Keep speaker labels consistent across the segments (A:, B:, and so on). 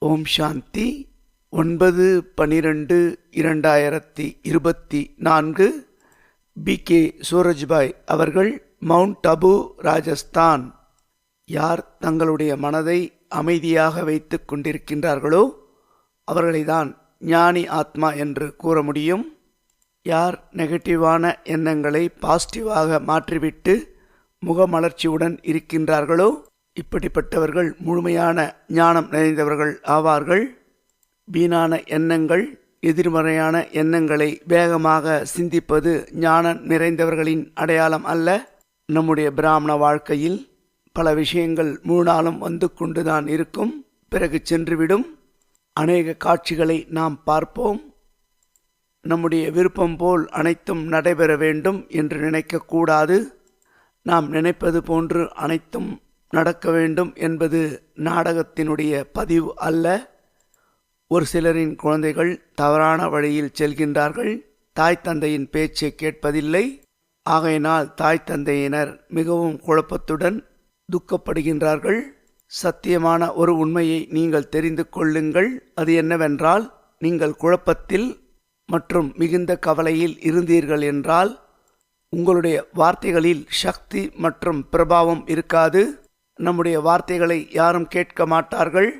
A: ஓம் சாந்தி. ஒன்பது பனிரெண்டு இரண்டாயிரத்தி இருபத்தி நான்கு. பி கே சூரஜ்பாய் அவர்கள் மவுண்ட் அபு ராஜஸ்தான். யார் தங்களுடைய மனதை அமைதியாக வைத்து கொண்டிருக்கின்றார்களோ அவர்களைதான் ஞானி ஆத்மா என்று கூற முடியும். யார் நெகட்டிவான எண்ணங்களை பாசிட்டிவாக மாற்றிவிட்டு முகமலர்ச்சியுடன் இருக்கின்றார்களோ இப்படிப்பட்டவர்கள் முழுமையான ஞானம் நிறைந்தவர்கள் ஆவார்கள். வீணான எண்ணங்கள் எதிர்மறையான எண்ணங்களை வேகமாக சிந்திப்பது ஞானம் நிறைந்தவர்களின் அடையாளம் அல்ல. நம்முடைய பிராமண வாழ்க்கையில் பல விஷயங்கள் முழு நாளும் வந்து கொண்டுதான் இருக்கும். பிறகு சென்றுவிடும். அநேக காட்சிகளை நாம் பார்ப்போம். நம்முடைய விருப்பம் போல் அனைத்தும் நடைபெற வேண்டும் என்று நினைக்கக்கூடாது. நாம் நினைப்பது போன்று அனைத்தும் நடக்க வேண்டும் என்பது நாடகத்தினுடைய பதிவு அல்ல. ஒரு சிலரின் குழந்தைகள் தவறான வழியில் செல்கின்றார்கள். தாய் தந்தையின் பேச்சை கேட்பதில்லை. ஆகையினால் தாய் தந்தையினர் மிகவும் குழப்பத்துடன் துக்கப்படுகின்றார்கள். சத்தியமான ஒரு உண்மையை நீங்கள் தெரிந்து கொள்ளுங்கள். அது என்னவென்றால் நீங்கள் குழப்பத்தில் மற்றும் மிகுந்த கவலையில் இருந்தீர்கள் என்றால் உங்களுடைய வார்த்தைகளில் சக்தி மற்றும் பிரபாவம் இருக்காது. நம்முடைய வார்த்தைகளை யாரும் கேட்க மாட்டார்கள்.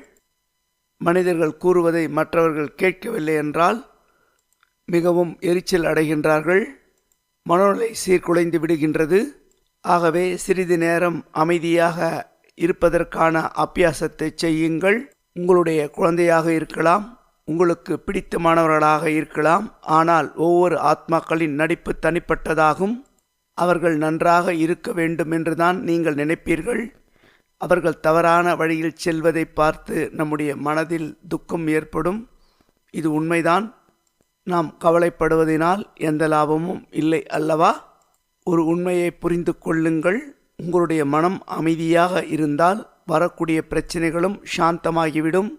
A: மனிதர்கள் கூறுவதை மற்றவர்கள் கேட்கவில்லை என்றால் மிகவும் எரிச்சல் அடைகின்றார்கள். மனநிலை சீர்குலைந்து விடுகின்றது. ஆகவே சிறிது நேரம் அமைதியாக இருப்பதற்கான அபியாசத்தை செய்யுங்கள். உங்களுடைய குழந்தையாக இருக்கலாம் உங்களுக்கு பிடித்தமானவர்களாக இருக்கலாம் ஆனால் ஒவ்வொரு ஆத்மாக்களின் நடிப்பு தனிப்பட்டதாகும். அவர்கள் நன்றாக இருக்க வேண்டும் என்றுதான் நீங்கள் நினைப்பீர்கள். அவர்கள் தவறான வழியில் செல்வதை பார்த்து நம்முடைய மனதில் துக்கம் ஏற்படும். இது உண்மைதான். நாம் கவலைப்படுவதனால் எந்த லாபமும் இல்லை அல்லவா? ஒரு உண்மையை புரிந்து கொள்ளுங்கள். உங்களுடைய மனம் அமைதியாக இருந்தால் வரக்கூடிய பிரச்சனைகளும் சாந்தமாகிவிடும்.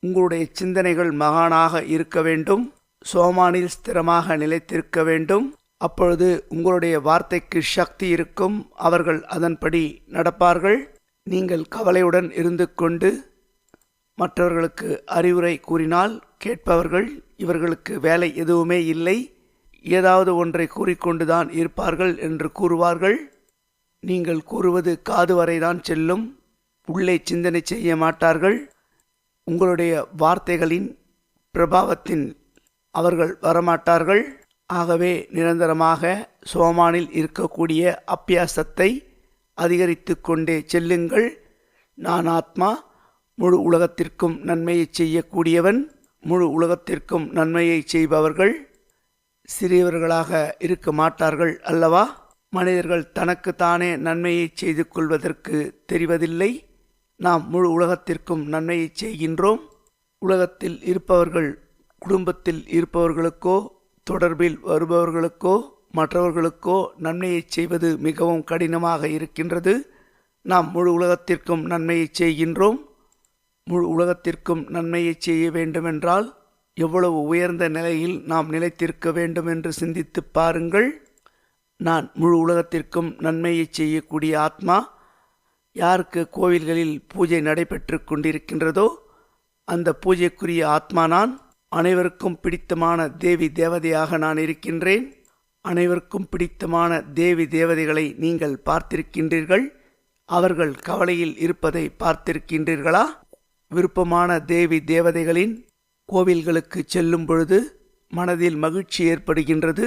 A: உங்களுடைய சிந்தனைகள் மகானாக இருக்க வேண்டும். சோமானில் ஸ்திரமாக நிலைத்திருக்க வேண்டும். அப்பொழுது உங்களுடைய வார்த்தைக்கு சக்தி இருக்கும். அவர்கள் அதன்படி நடப்பார்கள். நீங்கள் கவலையுடன் இருந்து கொண்டு மற்றவர்களுக்கு அறிவுரை கூறினால் கேட்பவர்கள் இவர்களுக்கு வேலை எதுவுமே இல்லை ஏதாவது ஒன்றை கூறிக்கொண்டுதான் இருப்பார்கள் என்று கூறுவார்கள். நீங்கள் கூறுவது காது வரைதான் செல்லும் உள்ளே சிந்தனை செய்ய மாட்டார்கள். உங்களுடைய வார்த்தைகளின் பிரபாவத்தின் அவர்கள் வரமாட்டார்கள். ஆகவே நிரந்தரமாக சோமானில் இருக்கக்கூடிய அப்பியாசத்தை அதிகரித்து கொண்டே செல்லுங்கள். நான் ஆத்மா முழு உலகத்திற்கும் நன்மையை செய்யக்கூடியவன் முழு உலகத்திற்கும் நன்மையை செய்பவர்கள். சிறியவர்களாக இருக்க மாட்டார்கள் அல்லவா? மனிதர்கள் தனக்கு தானே நன்மையை செய்து கொள்வதற்கு தெரிவதில்லை. நாம் முழு உலகத்திற்கும் நன்மையை செய்கின்றோம். உலகத்தில் இருப்பவர்கள் குடும்பத்தில் இருப்பவர்களுக்கோ தொடர்பில் வருபவர்களுக்கோ மற்றவர்களுக்கோ நன்மையை செய்வது மிகவும் கடினமாக இருக்கின்றது. நாம் முழு உலகத்திற்கும் நன்மையை செய்கின்றோம். முழு உலகத்திற்கும் நன்மையை செய்ய வேண்டுமென்றால் எவ்வளவு உயர்ந்த நிலையில் நாம் நிலைத்திருக்க வேண்டும் என்று சிந்தித்து பாருங்கள். நான் முழு உலகத்திற்கும் நன்மையை செய்யக்கூடிய ஆத்மா யாருக்கு கோவில்களில் பூஜை நடைபெற்று கொண்டிருக்கின்றதோ அந்த பூஜைக்குரிய ஆத்மா நான். அனைவருக்கும் பிடித்தமான தேவி தேவதையாக நான் இருக்கின்றேன். அனைவருக்கும் பிடித்தமான தேவி தேவதைகளை நீங்கள் பார்த்திருக்கின்றீர்கள். அவர்கள் கவலையில் இருப்பதை பார்த்திருக்கின்றீர்களா? விருப்பமான தேவி தேவதைகளின் கோவில்களுக்கு செல்லும் பொழுது மனதில் மகிழ்ச்சி ஏற்படுகின்றது.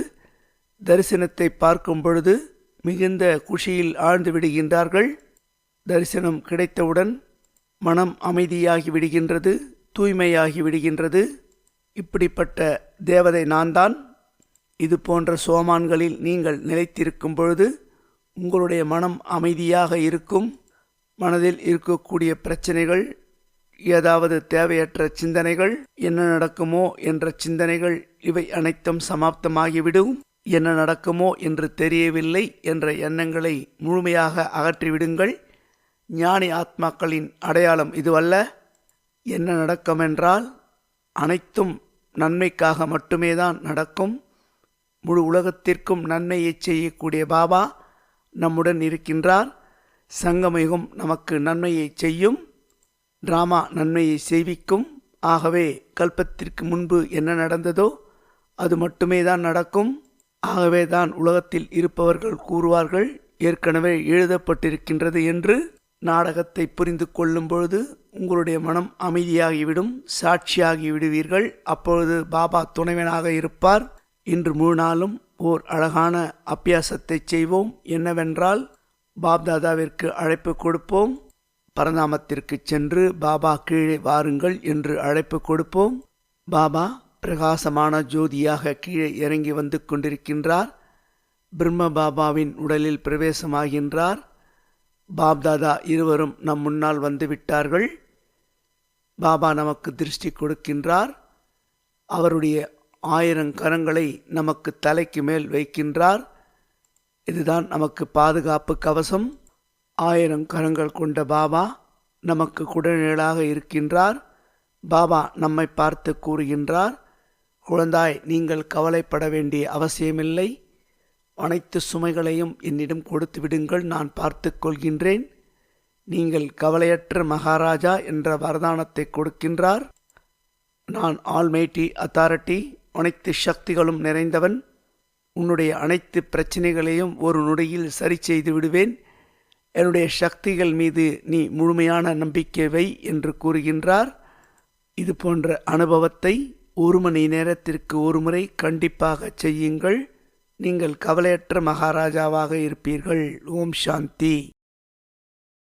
A: தரிசனத்தை பார்க்கும் பொழுது மிகுந்த குஷியில் ஆழ்ந்து விடுகின்றார்கள். தரிசனம் கிடைத்தவுடன் மனம் அமைதியாகி விடுகின்றது தூய்மையாகி விடுகின்றது. இப்படிப்பட்ட தேவதை நான் தான் இது போன்ற சோமான்களில் நீங்கள் நிலைத்திருக்கும் பொழுது உங்களுடைய மனம் அமைதியாக இருக்கும். மனதில் இருக்கக்கூடிய பிரச்சனைகள் ஏதாவது தேவையற்ற சிந்தனைகள் என்ன நடக்குமோ என்ற சிந்தனைகள் இவை அனைத்தும் சமாப்தமாகிவிடும். என்ன நடக்குமோ என்று தெரியவில்லை என்ற எண்ணங்களை முழுமையாக அகற்றிவிடுங்கள். ஞானி ஆத்மாக்களின் அடையாளம் இதுவல்ல. என்ன நடக்கும் என்றால் அனைத்தும் நன்மைக்காக மட்டுமே தான் நடக்கும். முழு உலகத்திற்கும் நன்மையை செய்யக்கூடிய பாபா நம்முடன் இருக்கின்றார். சங்கமயுகம் நமக்கு நன்மையை செய்யும். டிராமா நன்மையை செய்விக்கும். ஆகவே கல்பத்திற்கு முன்பு என்ன நடந்ததோ அது மட்டுமே தான் நடக்கும். ஆகவே தான் உலகத்தில் இருப்பவர்கள் கூறுவார்கள் ஏற்கனவே எழுதப்பட்டிருக்கின்றது என்று. நாடகத்தை புரிந்து கொள்ளும் பொழுது உங்களுடைய மனம் அமைதியாகிவிடும் சாட்சியாகி விடுவீர்கள் அப்பொழுது பாபா துணைவனாக இருப்பார். இன்று முழு நாளும் ஓர் அழகான அபியாசத்தை செய்வோம். என்னவென்றால் பாப்தாதாவிற்கு அழைப்பு கொடுப்போம். பரந்தாமத்திற்கு சென்று பாபா கீழே வாருங்கள் என்று அழைப்பு கொடுப்போம். பாபா பிரகாசமான ஜோதியாக கீழே இறங்கி வந்து கொண்டிருக்கின்றார். பிரம்ம பாபாவின் உடலில் பிரவேசமாகின்றார். பாப்தாதா இருவரும் நம் முன்னால் வந்துவிட்டார்கள் பாபா நமக்கு திருஷ்டி கொடுக்கின்றார். அவருடைய ஆயிரம் கரங்களை நமக்கு தலைக்கு மேல் வைக்கின்றார். இதுதான் நமக்கு பாதுகாப்பு கவசம். ஆயிரம் கரங்கள் கொண்ட பாபா நமக்கு குடநிழலாக இருக்கின்றார். பாபா நம்மை பார்த்து கூறுகின்றார் குழந்தாய் நீங்கள் கவலைப்பட வேண்டிய அவசியமில்லை. அனைத்து சுமைகளையும் என்னிடம் கொடுத்து விடுங்கள் நான் பார்த்து கொள்கின்றேன். நீங்கள் கவலையற்ற மகாராஜா என்ற வரதானத்தை கொடுக்கின்றார். நான் ஆல்மைட்டி அத்தாரிட்டி அனைத்து சக்திகளும் நிறைந்தவன் உன்னுடைய அனைத்து பிரச்சனைகளையும் ஒரு நொடியில் சரி செய்து விடுவேன். என்னுடைய சக்திகள் மீது நீ முழுமையான நம்பிக்கை வை என்று கூறுகின்றார். இது போன்ற அனுபவத்தை ஒரு மணி நேரத்திற்கு ஒரு முறை கண்டிப்பாக செய்யுங்கள். நீங்கள் கவலையற்ற மகாராஜாவாக இருப்பீர்கள். ஓம் சாந்தி.